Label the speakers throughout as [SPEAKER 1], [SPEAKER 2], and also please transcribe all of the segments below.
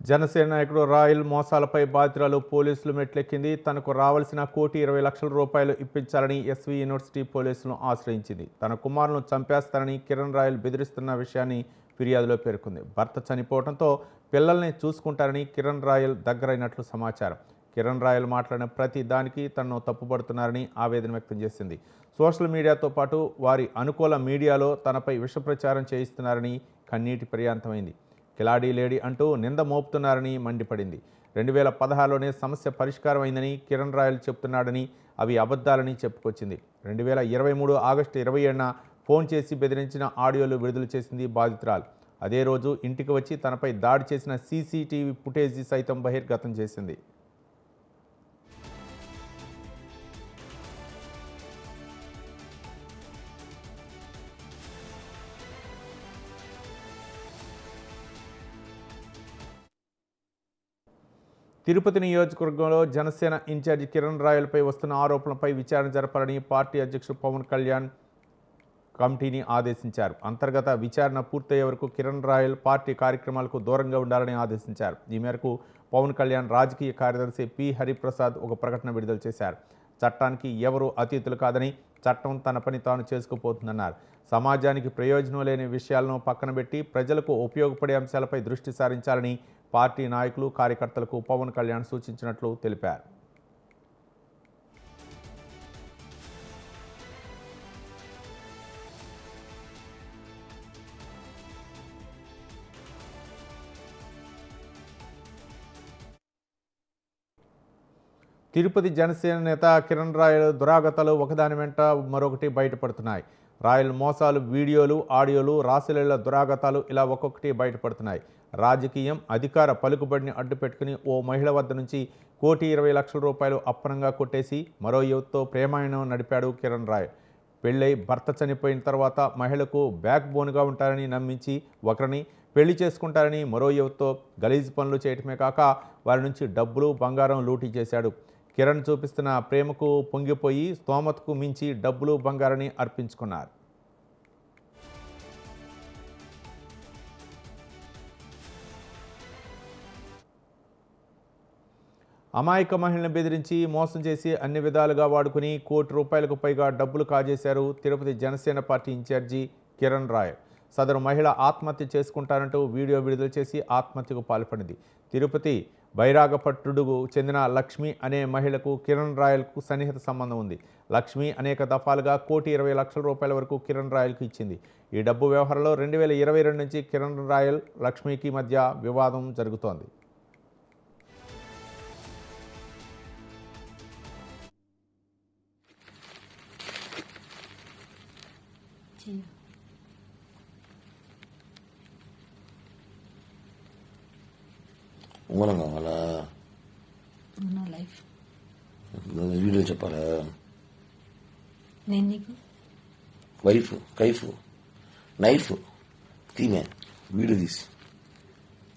[SPEAKER 1] జనసేన నాయకుడు రాయల్ మోసాలపై బాధితురాలు పోలీసులు మెట్లెక్కింది. తనకు రావాల్సిన కోటి ఇరవై లక్షల రూపాయలు ఇప్పించాలని ఎస్వి యూనివర్సిటీ పోలీసులను ఆశ్రయించింది. తన కుమారులను చంపేస్తారని కిరణ్ రాయల్ బెదిరిస్తున్న విషయాన్ని ఫిర్యాదులో పేర్కొంది. భర్త చనిపోవడంతో పిల్లల్ని చూసుకుంటారని కిరణ్ రాయల్ దగ్గరైనట్లు సమాచారం. కిరణ్ రాయల్ మాట్లాడిన ప్రతి దానికి తనను తప్పుపడుతున్నారని ఆవేదన వ్యక్తం చేసింది. సోషల్ మీడియాతో పాటు వారి అనుకూల మీడియాలో తనపై విషప్రచారం చేయిస్తున్నారని కన్నీటి పర్యాంతమైంది. కిలాడీ లేడీ అంటూ నింద మోపుతున్నారని మండిపడింది. రెండు వేల పదహారులోనే సమస్య పరిష్కారం అయిందని కిరణ్ రాయల్ చెప్తున్నాడని అవి అబద్ధాలని చెప్పుకొచ్చింది. రెండు వేల ఇరవై మూడు ఆగస్టు ఇరవై ఏడున ఫోన్ చేసి బెదిరించిన ఆడియోలు విడుదల చేసింది బాధితురాలు అదే రోజు ఇంటికి వచ్చి తనపై దాడి చేసిన సీసీటీవీ ఫుటేజీ సైతం బహిర్గతం చేసింది. తిరుపతి నియోజకవర్గంలో జనసేన ఇన్ఛార్జి కిరణ్ రాయలపై వస్తున్న ఆరోపణలపై విచారణ జరపాలని పార్టీ అధ్యక్షుడు పవన్ కళ్యాణ్ కమిటీని ఆదేశించారు. అంతర్గత విచారణ పూర్తయ్యే వరకు కిరణ్ రాయల్ పార్టీ కార్యక్రమాలకు దూరంగా ఉండాలని ఆదేశించారు. ఈ మేరకు పవన్ కళ్యాణ్ రాజకీయ కార్యదర్శి పి. హరిప్రసాద్ ఒక ప్రకటన విడుదల చేశారు. చట్టానికి ఎవరు అతీతులు కాదని చట్టం తన పని తాను చేసుకుపోతుందన్నారు. సమాజానికి ప్రయోజనం లేని విషయాలను పక్కన పెట్టి ప్రజలకు ఉపయోగపడే అంశాలపై దృష్టి సారించాలని పార్టీ నాయకులు కార్యకర్తలకు పవన్ కళ్యాణ్ సూచించినట్లు తెలిపారు. తిరుపతి జనసేన నేత కిరణ్ రాయ్ దురాగతాలు ఒకదాని వెంట మరొకటి బయటపడుతున్నాయి. రాయల్ మోసాలు వీడియోలు ఆడియోలు రాశిలేళ్ళ దురాగతాలు ఇలా ఒక్కొక్కటి బయటపడుతున్నాయి. రాజకీయం అధికార పలుకుబడిని అడ్డుపెట్టుకుని ఓ మహిళ వద్ద నుంచి కోటి ఇరవై లక్షల రూపాయలు అప్పనంగా కొట్టేసి మరో యువతతో ప్రేమాయణం నడిపాడు కిరణ్ రాయ్. పెళ్ళై భర్త చనిపోయిన తర్వాత మహిళకు బ్యాక్ బోన్గా ఉంటారని నమ్మించి ఒకరిని పెళ్ళి చేసుకుంటారని మరో యువతతో గలీజ్ పనులు చేయటమే కాక వారి నుంచి డబ్బులు బంగారం లూటీ చేశాడు. కిరణ్ చూపిస్తున్న ప్రేమకు పొంగిపోయి స్తోమతకు మించి డబ్బులు బంగారాన్ని అర్పించుకున్నారు. అమాయక మహిళను బెదిరించి మోసం చేసి అన్ని విధాలుగా వాడుకుని కోటి రూపాయలకు పైగా డబ్బులు కాజేశారు తిరుపతి జనసేన పార్టీ ఇన్ఛార్జి కిరణ్ రాయ్. సదరు మహిళ ఆత్మహత్య చేసుకుంటారంటూ వీడియో విడుదల చేసి ఆత్మహత్యకు పాల్పడింది. తిరుపతి బైరాగపట్టుడు చెందిన లక్ష్మి అనే మహిళకు కిరణ్ రాయల్కు సన్నిహిత సంబంధం ఉంది. లక్ష్మి అనేక దఫాలుగా కోటి ఇరవై లక్షల రూపాయల వరకు కిరణ్ రాయల్కు ఇచ్చింది. ఈ డబ్బు వ్యవహారంలో రెండు వేల ఇరవై రెండు నుంచి కిరణ్ రాయల్ లక్ష్మికి మధ్య వివాదం జరుగుతోంది.
[SPEAKER 2] ఉంగరం కావాలా
[SPEAKER 3] నా లైఫ్
[SPEAKER 2] వీడియో చెప్పాలా
[SPEAKER 3] నేను నీకు
[SPEAKER 2] వైఫ్ కైఫ్ నైఫ్ తీమే వీడియో తీసి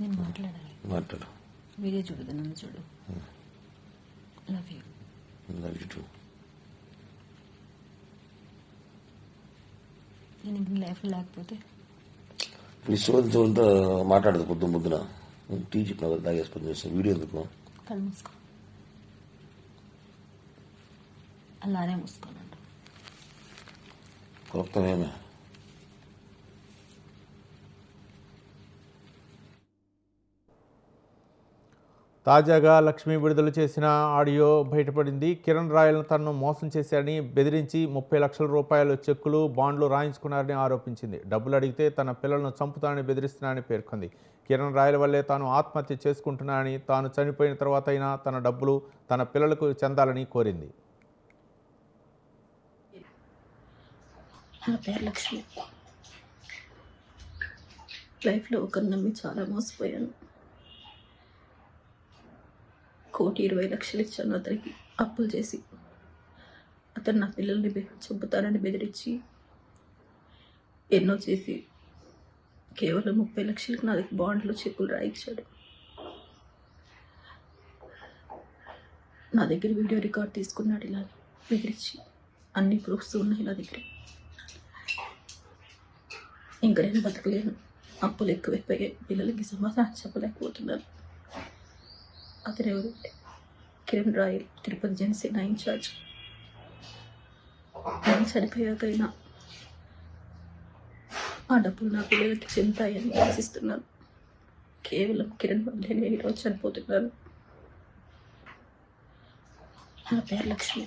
[SPEAKER 3] నేను మాట్లాడాలి
[SPEAKER 2] మాట్లాడు
[SPEAKER 3] వీడియో చూడదు నన్ను చూడు love you
[SPEAKER 2] love you too
[SPEAKER 3] నేను ఇంక లైఫ్ లేకపోతే
[SPEAKER 2] నీ సోదరితో మాట్లాడదు పొద్దున పొద్దున టీ చెప్పిన కదా తాగేసుకొని చేస్తాను వీడియో ఎందుకు?
[SPEAKER 3] కళ్ళు మూసుకో. అలానే మూసుకోనండు
[SPEAKER 1] తాజాగా లక్ష్మి విడుదల చేసిన ఆడియో బయటపడింది. కిరణ్ రాయల్ను తనను మోసం చేశారని బెదిరించి ముప్పై లక్షల రూపాయలు చెక్కులు బాండ్లు రాయించుకున్నారని ఆరోపించింది. డబ్బులు అడిగితే తన పిల్లలను చంపుతానని బెదిరిస్తున్నానని పేర్కొంది. కిరణ్ రాయల వల్లే తాను ఆత్మహత్య చేసుకుంటున్నానని తాను చనిపోయిన తర్వాత అయినా తన డబ్బులు తన పిల్లలకు చెందాలని కోరింది.
[SPEAKER 4] నా పేరు లక్ష్మి. లైఫ్లో ఒకరు నమ్మి చాలా మోసపోయాను. కోటి ఇరవై లక్షలు ఇచ్చాను అతనికి. అప్పులు చేసి అతను నా పిల్లల్ని చంపుతానని బెదిరించి ఎన్నో చేసి కేవలం ముప్పై లక్షలకు నా దగ్గర బాండ్లో చెక్కులు రాయించాడు నా దగ్గర వీడియో రికార్డ్ తీసుకున్నాడు ఇలా బెదిరించి. అన్ని ప్రూఫ్స్ ఉన్నాయి నా దగ్గర. ఇంకా నేను బతకలేను. అప్పులు ఎక్కువైపోయాయి. పిల్లలకి సమాధానం చెప్పలేకపోతున్నాను. అతను ఎవరంటే కిరణ్ రాయల్ తిరుపతి జనసేన ఇన్ఛార్జ్ నేను చనిపోయాకైనా ఆ డబ్బులు నా పిల్లలకి చెందుతాయని ఆశిస్తున్నాను. కేవలం కిరణ్ వల్లే నేను ఈరోజు చనిపోతున్నాను నా పేరు లక్ష్మి.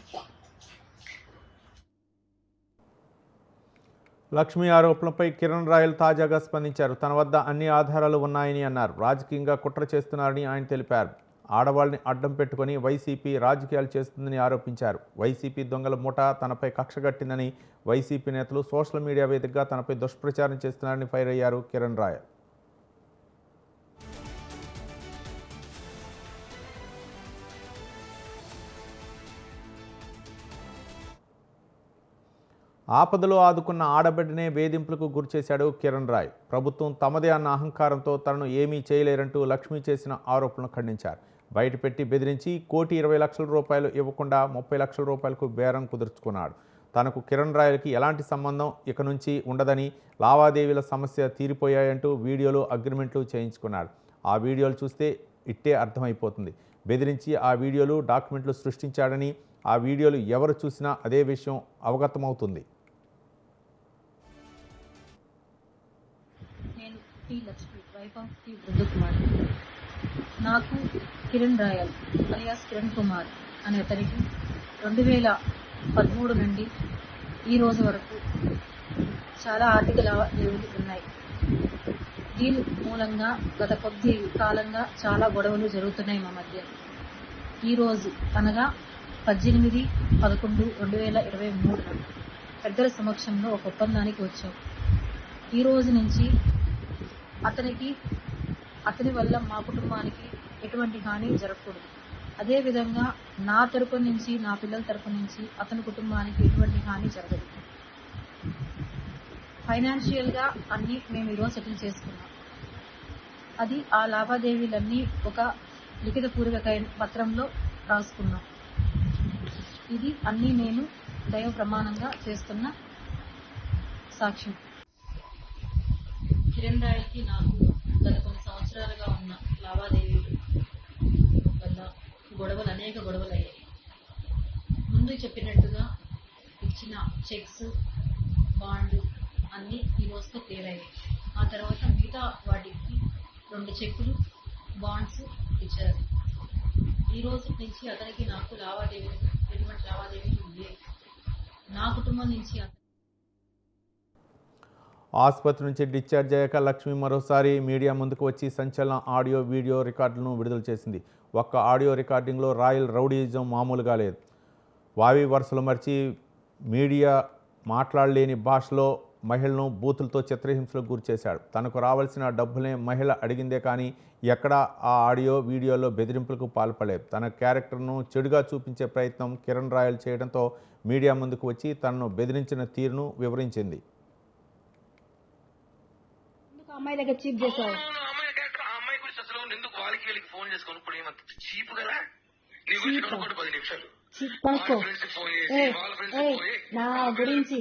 [SPEAKER 1] లక్ష్మి ఆరోపణలపై కిరణ్ రాయల్ తాజాగా స్పందించారు. తన వద్ద అన్ని ఆధారాలు ఉన్నాయని అన్నారు. రాజకీయంగా కుట్ర చేస్తున్నారని ఆయన తెలిపారు. ఆడవాళ్ళని అడ్డం పెట్టుకొని వైసీపీ రాజకీయాలు చేస్తుందని ఆరోపించారు. వైసీపీ దొంగల ముఠ తనపై కక్షగట్టిందని వైసీపీ నేతలు సోషల్ మీడియా వేదికగా తనపై దుష్ప్రచారం చేస్తున్నారని ఫైర్ అయ్యారు కిరణ్ రాయ్. ఆపదలో ఆదుకున్న ఆడబిడ్డనే వేధింపులకు గురిచేశాడు కిరణ్ రాయ్. ప్రభుత్వం తమదే అన్న అహంకారంతో తనను ఏమీ చేయలేరంటూ లక్ష్మి చేసిన ఆరోపణలు ఖండించారు. బయటపెట్టి బెదిరించి కోటి ఇరవై లక్షల రూపాయలు ఇవ్వకుండా ముప్పై లక్షల రూపాయలకు బేరం కుదుర్చుకున్నాడు. తనకు కిరణ్ రాయలకి ఎలాంటి సంబంధం ఇక నుంచి ఉండదని లావాదేవీల సమస్య తీరిపోయాయంటూ వీడియోలు అగ్రిమెంట్లు చేయించుకున్నాడు. ఆ వీడియోలు చూస్తే ఇట్టే అర్థమైపోతుంది. బెదిరించి ఆ వీడియోలు డాక్యుమెంట్లు సృష్టించాడని ఆ వీడియోలు ఎవరు చూసినా అదే విషయం అవగతమవుతుంది.
[SPEAKER 5] నేను లక్ష్మి వైఫ్ ఆఫ్ బృందకుమార్ నాకు కిరణ్ రాయల్ అలియాస్ కిరణ్ కుమార్ అనే అతనికి రెండు వేల పదమూడు నుండి ఈ రోజు వరకు చాలా ఆర్థిక లావాదేవీలు ఉన్నాయి. దీని మూలంగా గత కొద్ది కాలంగా చాలా గొడవలు జరుగుతున్నాయి మా మధ్య. ఈ రోజు అనగా పద్దెనిమిది పదకొండు రెండు వేల ఇరవై మూడున పెద్దల సమక్షంలో ఒక ఒప్పందానికి వచ్చాం. ఈ రోజు నుంచి అతనికి అతని వల్ల మా కుటుంబానికి ఎటువంటి హాని జరగకూడదు. అదేవిధంగా నా తరపు నుంచి నా పిల్లల తరపు నుంచి అతని కుటుంబానికి ఎటువంటి హాని జరగదు. ఫైనాన్షియల్గా అన్నీ అన్ని మేము ఈరోజు సెటిల్ చేసుకున్నాం. అది ఆ లావాదేవీలన్నీ ఒక లిఖిత పూర్వక పత్రంలో రాసుకున్నాం. ఇది అన్నీ నేను దైవ ప్రమాణంగా చేస్తున్న సాక్ష్యం. కిరణ్ రాయల్కి నాకు సంవత్సరాలుగా ఉన్న లావాదేవీలు. వల్ల గొడవలు అనేక గొడవలు అయ్యాయి ముందు చెప్పినట్టుగా ఇచ్చిన చెక్స్ బాండ్ అన్నీ ఈ రోజుతో క్లియర్ అయ్యాయి. ఆ తర్వాత మిగతా వాటికి రెండు చెక్కులు బాండ్స్ ఇచ్చారు. ఈ రోజు నుంచి అతనికి నాకు లావాదేవీలు ఎటువంటి లావాదేవీలు లేవు. నా కుటుంబం నుంచి అతను
[SPEAKER 1] ఆసుపత్రి నుంచి డిశ్చార్జ్ అయ్యాక లక్ష్మి మరోసారి మీడియా ముందుకు వచ్చి సంచలన ఆడియో వీడియో రికార్డులను విడుదల చేసింది. ఒక్క ఆడియో రికార్డింగ్లో రాయల్ రౌడీయిజం మామూలుగా లేదు. వావి వరుసలు మరిచి మీడియా మాట్లాడలేని భాషలో మహిళను బూతులతో చిత్రహింసలకు గురి చేశాడు. తనకు రావాల్సిన డబ్బులే మహిళ అడిగిందే కానీ ఎక్కడా ఆ ఆడియో వీడియోలో బెదిరింపులకు పాల్పడలేదు. తన క్యారెక్టర్ను చెడుగా చూపించే ప్రయత్నం కిరణ్ రాయల్ చేయడంతో మీడియా ముందుకు వచ్చి తనను బెదిరించిన తీరును వివరించింది.
[SPEAKER 5] అమ్మాయి దగ్గర చీప్ చేసావు
[SPEAKER 2] అమ్మాయి గురించి అసలు ఎందుకు వాళ్ళకి వీళ్ళకి ఫోన్ చేసుకొని ఇప్పుడు ఏమంత చీప్ కదా? నీ గురించి కనుక్కోండి పది నిమిషాలు.
[SPEAKER 5] కనుక్కో.
[SPEAKER 2] వాళ్ళ వాళ్ళ
[SPEAKER 5] నా
[SPEAKER 2] వాళ్ళ
[SPEAKER 5] గురించి.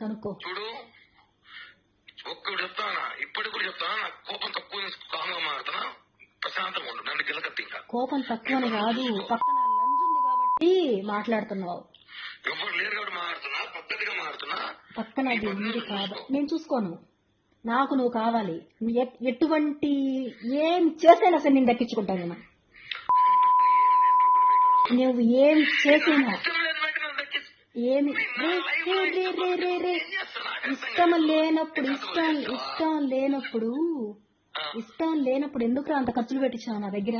[SPEAKER 5] కనుక్కో.
[SPEAKER 2] చూడు ఒక్కడు చెప్తానా? ఇప్పటికి కూడా చెప్తానా? నాకు కోపం తక్కువ కామ్గా మారుతున్నా ప్రశాంతంగా ఉండు నన్ను గిలకత్తి ఇంకా.
[SPEAKER 5] కోపం తక్కువని కాదు పక్కన లంజ్ ఉంది కాబట్టి మాట్లాడుతున్నావు.
[SPEAKER 2] ఎవరు లేరు కాబట్టి మారుతున్నా పద్ధతిగా మారుతున్నా
[SPEAKER 5] పక్కన అది ఉంది కాదు నేను చూసుకోను. నాకు నువ్వు కావాలి. ఎటువంటి ఏం చేసైనా సరే నేను దక్కించుకుంటాను నేను నువ్వు ఏం చేసినా ఏమి. ఇష్టం లేనప్పుడు ఇష్టం ఇష్టం లేనప్పుడు ఇష్టం లేనప్పుడు ఎందుకు అంత ఖర్చులు పెట్టించావు నా దగ్గర?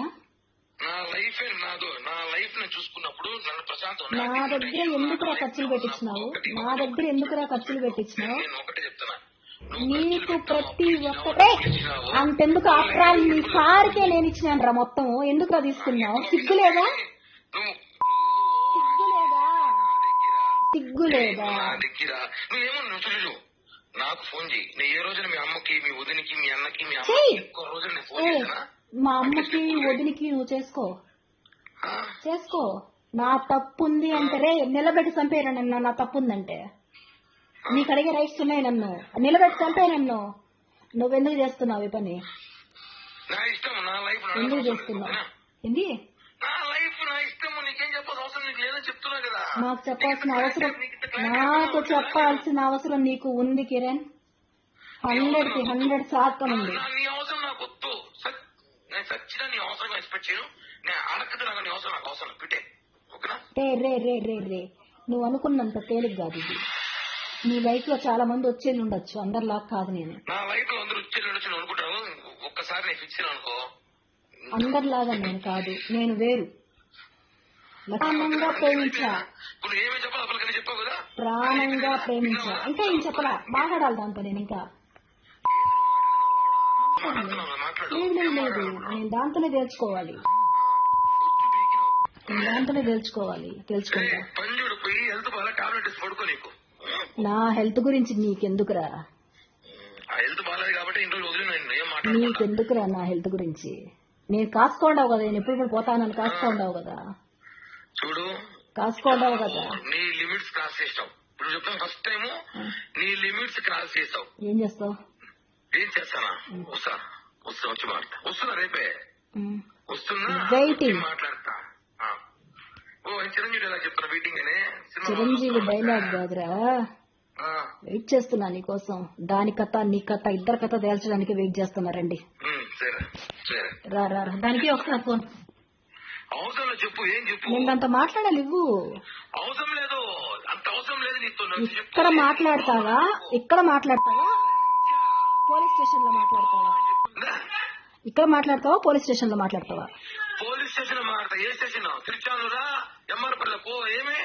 [SPEAKER 2] నా
[SPEAKER 5] దగ్గర ఎందుకురా ఖర్చులు పెట్టించినావు? నా దగ్గర ఎందుకురా ఖర్చులు పెట్టించినావు? నీకు ప్రతి ఒక్కటే. అంతెందుకు ఆఫ్టర్ నీ సార్కే నేను ఇచ్చినాను రా మొత్తం ఎందుకురా తీసుకున్నావు సిగ్గులేదా సిగ్గులేదా సిగ్గులేదా
[SPEAKER 2] నాకు ఫోన్ చేయి. నేను ఏ రోజున మీ అమ్మకి మీ వదినికి మీ అన్నకి మీ నేను ఫోన్ చేసినా
[SPEAKER 5] మా అమ్మకి వదినికి నువ్వు చేసుకో? చేసుకో. నా తప్పు ఉంది అంటే రే నిలబెట్టి చంపేరా నన్ను. నా తప్పు ఉందంటే నీకు అడిగే రైట్స్ ఉన్నాయి నన్ను. నిలబెట్టి చంపే నన్ను. నువ్వెందుకు చేస్తున్నావు ఈ పని? ఎందుకు చేస్తున్నావు. ఏంది?
[SPEAKER 2] నీకేం చెప్పాల్సిన అవసరం నీకు
[SPEAKER 5] చెప్పాల్సిన అవసరం
[SPEAKER 2] నీకు ఉందా?
[SPEAKER 5] కిరణ్. హండ్రెడ్కి హండ్రెడ్ శాతం ఉంది రే రే రే రే రే. నువ్వు అనుకున్నంత తేలిక కాదు ఇది నీ లైఫ్లో చాలా మంది వచ్చేది ఉండొచ్చు. అందరిలా కాదు నేను.
[SPEAKER 2] నా లైఫ్లో అందరూ వచ్చి వచ్చి అనుకుంటాను ఒక్కసారి నేను ఫిక్స్ అనుకో.
[SPEAKER 5] అందరిలాగా నేను కాదు. నేను వేరు. ప్రాణంగా ప్రేమించా. ప్రాణంగా ప్రేమించా. ఇంకా ఏం చెప్పలా? మాట్లాడాలి దాంతో నేను ఇంకా. లేదు లేదు లేదు. నేను దాంతోనే నేను దాంతోనే తేల్చుకోవాలి. తెలుసుకుంటా నా హెల్త్ గురించి నీకెందుకురా?
[SPEAKER 2] ఆ హెల్త్ బాగాలేదు కాబట్టి ఇంట్లో వదిలి నేను ఏం
[SPEAKER 5] నీకెందుకురా నా హెల్త్ గురించి? నేను కాసుకోండావు కదా నేను ఎప్పుడు పోతానని కాసుకోండావు కదా.
[SPEAKER 2] చూడు.
[SPEAKER 5] కాసుకోండావు కదా.
[SPEAKER 2] నీ లిమిట్స్ క్రాస్ చేస్తావు ఇప్పుడు చెప్తాను ఫస్ట్ టైం నీ లిమిట్స్ క్రాస్ చేస్తావు
[SPEAKER 5] ఏం చేస్తావు?
[SPEAKER 2] ఏం చేస్తానా? వస్తా. వస్తా వచ్చి మాట్లాడతా వస్తున్నా రేపే. వస్తున్నా. వచ్చి మాట్లాడతా. చిరంజీవి
[SPEAKER 5] డైలాగ్ కాదురా. వెయిట్ చేస్తున్నా నీకోసం. దాని కథ నీ కథ ఇద్దరు కథ తేల్చడానికి వెయిట్ చేస్తున్నారండి
[SPEAKER 2] ఉమ్, సరే సరే.
[SPEAKER 5] రా రా రా. దానికి ఒకసారి ఫోన్
[SPEAKER 2] అవసరం చెప్పు ఏం చెప్పు?
[SPEAKER 5] నేను దాంతో మాట్లాడాలి ఇవ్వు.
[SPEAKER 2] అవసరం లేదు అంత అవసరం లేదు నీతో.
[SPEAKER 5] ఇక్కడ మాట్లాడతావా? ఇక్కడ మాట్లాడతావా? పోలీస్ స్టేషన్లో మాట్లాడతావా. ఇక్కడ మాట్లాడతావా? పోలీస్ స్టేషన్లో మాట్లాడతావా?
[SPEAKER 2] పోలీస్ స్టేషన్ మాట్లాడతా. ఏ స్టేషన్? తిరుచానురా? ఎంఆర్పల్లి పో ఏమే?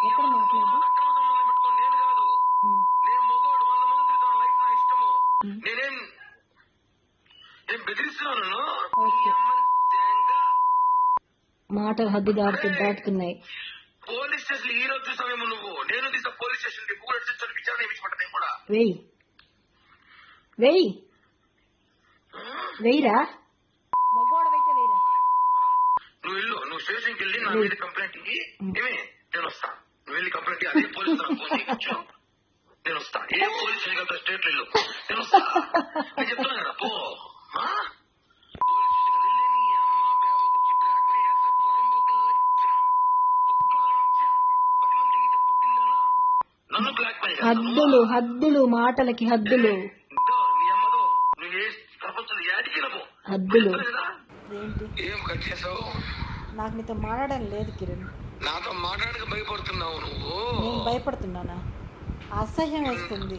[SPEAKER 5] ఎక్కడ మాట్లాడదు
[SPEAKER 2] అక్రమ సంబంధం పెట్టుకోని నేను కాదు. నేను మొగోడు వంద మంది తిరుగుతాను లైఫ్ నా ఇష్టము. నేనేం బెదిరిస్తున్నాను
[SPEAKER 5] మాటలు హద్దు దాటుతూ దాటుతున్నాయి
[SPEAKER 2] పోలీస్ స్టేషన్ ఈ రోజు చూసావేమో నువ్వు? నేను తీసా పోలీస్ స్టేషన్ కూడా విచారణ చేయించమంటా నేను కూడా?
[SPEAKER 5] వెయ్యి వెయ్యి వెయ్యిరా
[SPEAKER 2] నువ్వు వెళ్ళు నువ్వు స్టేషన్కి వెళ్ళి నా మీద కంప్లైంట్ ఇయ్యి. ఏమే? నేను వస్తా. నువ్వు వెళ్ళి కంప్లైంట్. అదే పోలీస్ నాకు ఫోన్ చేయొచ్చు నేను వస్తా. ఏ పోలీస్ వెళ్తా స్టేట్ వెళ్ళు నేను వస్తా. నేను చెప్తున్నా కదా పో.
[SPEAKER 5] హద్దులు హద్దులు మాటలకి హద్దులు. హద్దులు.
[SPEAKER 2] కదా?
[SPEAKER 6] ఏంటి?
[SPEAKER 2] ఏం కట్ చేసావు?
[SPEAKER 6] నాకు నీతో మాట్లాడడం లేదు కిరణ్.
[SPEAKER 2] నాతో మాట్లాడక భయపడుతున్నావు నువ్వు?
[SPEAKER 6] నేను భయపడుతున్నానా? అసహ్యం వేస్తుంది.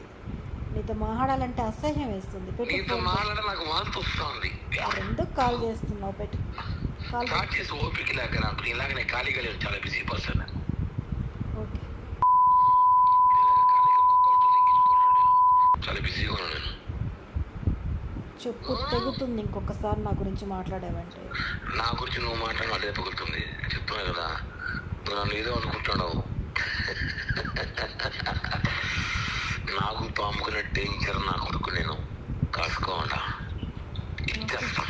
[SPEAKER 6] నీతో మాట్లాడాలంటే అసహ్యం వేస్తుంది. పెట్టు
[SPEAKER 2] నీతో. మాట్లాడ నాకు వాంతి వస్తుంది
[SPEAKER 6] ఎందుకు కాల్ చేస్తున్నావు పెట్టు. కాల్
[SPEAKER 2] స్టార్ట్ చేసి ఓపిక లేక నాకు ఇలాగ నేను ఖాళీగా లేను చాలా బిజీ పర్సన్.
[SPEAKER 6] ఓకే.
[SPEAKER 2] ఇలాగ ఖాళీగా కుక్కలతో తగ్గించుకుంటాను నేను. చాలా బిజీగా ఉన్నాను నేను.
[SPEAKER 6] చెప్పు తెగుతుంది. ఇంకొకసారి నా గురించి మాట్లాడావంటే.
[SPEAKER 2] నా గురించి నువ్వు మాట్లాడిన అదే పగులుతుంది. చెప్తున్నా కదా. నువ్వు నన్ను ఏదో అనుకుంటున్నావు. నాకు పాముకునే డేంజర్ నా కొడుకు నేను కాసుకోవాలా ఇచ్చేస్తా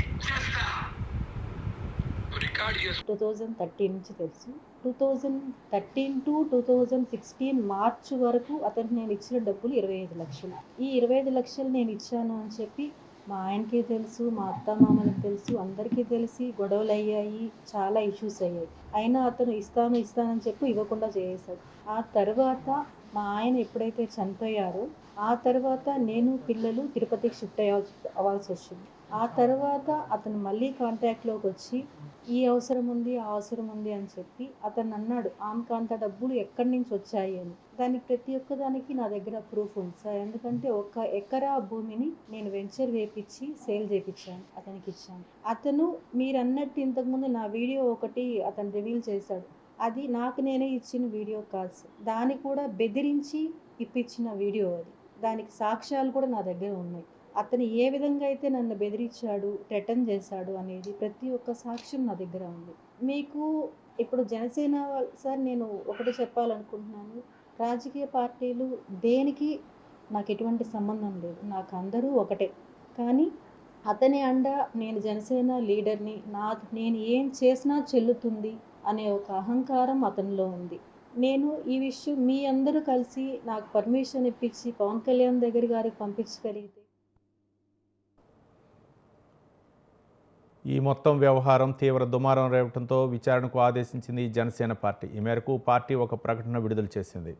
[SPEAKER 2] ఇచ్చేస్తా రికార్డ్ చేసుకో
[SPEAKER 5] టూ థౌజండ్ థర్టీన్ నుంచి తెలుసు. Two thousand thirteen to two thousand sixteen March వరకు అతనికి నేను ఇచ్చిన డబ్బులు ఇరవై ఐదు లక్షలు. ఈ ఇరవై ఐదు లక్షలు నేను ఇచ్చాను అని చెప్పి మా ఆయనకి తెలుసు మా అత్త మామలకు తెలుసు అందరికీ తెలిసి గొడవలు అయ్యాయి చాలా ఇష్యూస్ అయ్యాయి. అయినా అతను ఇస్తాను ఇస్తానని చెప్పి ఇవ్వకుండా చేసేసాడు ఆ తర్వాత మా ఆయన ఎప్పుడైతే చనిపోయారో ఆ తర్వాత నేను పిల్లలు తిరుపతికి షిఫ్ట్ అయ్యాల్సి అవ్వాల్సి వచ్చింది. ఆ తర్వాత అతను మళ్ళీ కాంటాక్ట్లోకి వచ్చి ఈ అవసరం ఉంది ఆ అవసరం ఉంది అని చెప్పి అతను అన్నాడు ఆమెకు అంత డబ్బులు ఎక్కడి నుంచి వచ్చాయి? అని. దానికి ప్రతి ఒక్క దానికి నా దగ్గర ప్రూఫ్ ఉంది సార్. ఎందుకంటే ఒక ఎకరా భూమిని నేను వెంచర్ వేపించి సేల్ చేయించాను అతనికి ఇచ్చాను. అతను మీరు అన్నట్టు ఇంతకుముందు నా వీడియో ఒకటి అతను రివీల్ చేశాడు. అది నాకు నేనే ఇచ్చిన వీడియో కాల్స్ దాన్ని కూడా బెదిరించి ఇప్పించిన వీడియో అది. దానికి సాక్ష్యాలు కూడా నా దగ్గర ఉన్నాయి. అతను ఏ విధంగా అయితే నన్ను బెదిరించాడు థ్రెటన్ చేశాడు అనేది ప్రతి ఒక్క సాక్ష్యం నా దగ్గర ఉంది. మీకు ఇప్పుడు జనసేన వాళ్ళ- సార్ నేను ఒకటి చెప్పాలనుకుంటున్నాను. రాజకీయ పార్టీలు దేనికి నాకు ఎటువంటి సంబంధం లేదు. నాకు అందరూ ఒకటే. కానీ అతని అండ నేను జనసేన లీడర్ని నా నేను ఏం చేసినా చెల్లుతుంది అనే ఒక అహంకారం అతనిలో ఉంది. నేను ఈ విషయం మీ అందరూ కలిసి నాకు పర్మిషన్ ఇప్పించి పవన్ కళ్యాణ్ దగ్గర గారికి పంపించగలిగితే
[SPEAKER 1] ఈ మొత్తం వ్యవహారం తీవ్ర దుమారం రేపటంతో విచారణకు ఆదేశించింది జనసేన పార్టీ. ఈ మేరకు పార్టీ ఒక ప్రకటన విడుదల చేసింది.